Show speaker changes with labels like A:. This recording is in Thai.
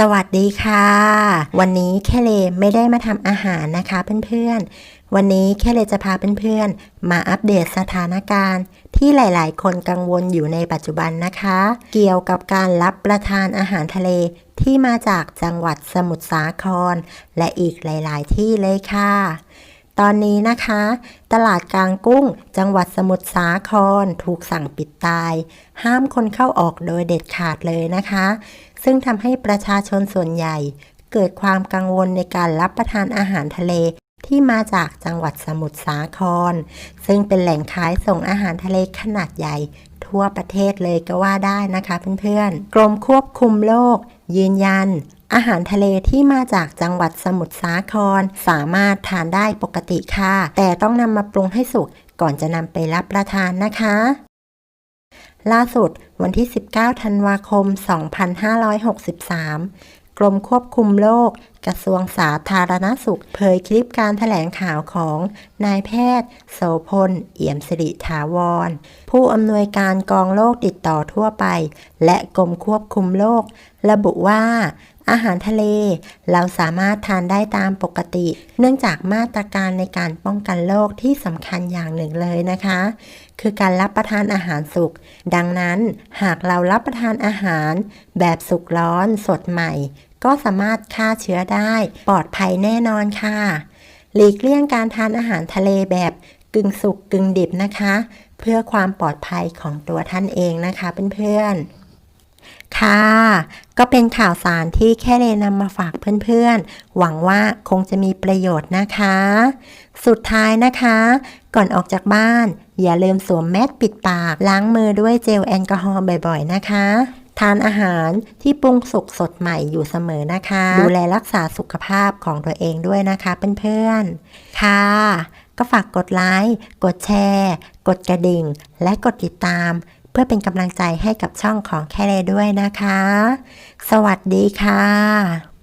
A: สวัสดีค่ะ วันนี้แค่เลไม่ได้มาทำอาหารนะคะเพื่อนๆ วันนี้แค่เลจะพาเพื่อนๆ มาอัปเดตสถานการณ์ ที่หลายๆ คนกังวลอยู่ในปัจจุบันนะคะ เกี่ยวกับการรับประทานอาหารทะเลที่มาจากจังหวัดสมุทรสาคร และอีกหลาย ๆ ที่เลยค่ะ ตอนนี้นะคะ ตลาดกลางกุ้ง จังหวัดสมุทรสาครถูกสั่งปิดตาย ห้ามคนเข้าออกโดยเด็ดขาดเลยนะคะ ซึ่งทำให้ประชาชนส่วนใหญ่ เกิดความกังวลในการรับประทานอาหารทะเลที่มาจากจังหวัดสมุทรสาคร ซึ่งเป็นแหล่งขายส่งอาหารทะเลขนาดใหญ่ ทั่วประเทศเลยก็ว่าได้นะคะเพื่อนๆ กรมควบคุมโรคยืนยัน อาหารทะเลที่มาจากจังหวัดสมุทรสาคร สามารถทานได้ปกติค่ะ แต่ต้องนำมาปรุงให้สุกก่อนจะนำไปรับประทานนะคะ ล่าสุดวันที่ 19 ธันวาคม 2563กรมควบคุมโรคกระทรวงสาธารณสุข เผยคลิปการถแถลงข่าวของนายแพทย์ โสพล เอี่ยมสิริถาวร ผู้อำนวยการกองโรคติดต่อทั่วไป และกรมควบคุมโรคระบุว่า อาหารทะเล เราสามารถทานได้ตามปกติ เนื่องจากมาตรการในการป้องกันโรคที่สำคัญอย่างหนึ่งเลยนะคะ คือการรับประทานอาหารสุก ดังนั้นหากเรารับประทานอาหารแบบสุกร้อนสดใหม่ ก็สามารถฆ่าเชื้อได้ ปลอดภัยแน่นอนค่ะ หลีกเลี่ยงการทานอาหารทะเลแบบกึ่งสุกกึ่งดิบนะคะ เพื่อความปลอดภัยของตัวท่านเองนะคะเพื่อนๆ ค่ะ ก็เป็นข่าวสารที่แค่เลนำมาฝากเพื่อนๆ หวังว่าคงจะมีประโยชน์นะคะ สุดท้ายนะคะ ก่อนออกจากบ้าน อย่าลืมสวมแมสปิดปาก ล้างมือด้วยเจลแอลกอฮอล์บ่อยๆ นะคะ ทานอาหารที่ปรุงสุกสดใหม่อยู่เสมอนะคะ ดูแลรักษาสุขภาพของตัวเองด้วยนะคะเพื่อนๆ ค่ะก็ฝากกดไลค์ กดแชร์ กดกระดิ่ง และกดติดตาม พื่อเป็นกำลังใจให้กับช่องของแค่เลด้วยนะคะ สวัสดีค่ะ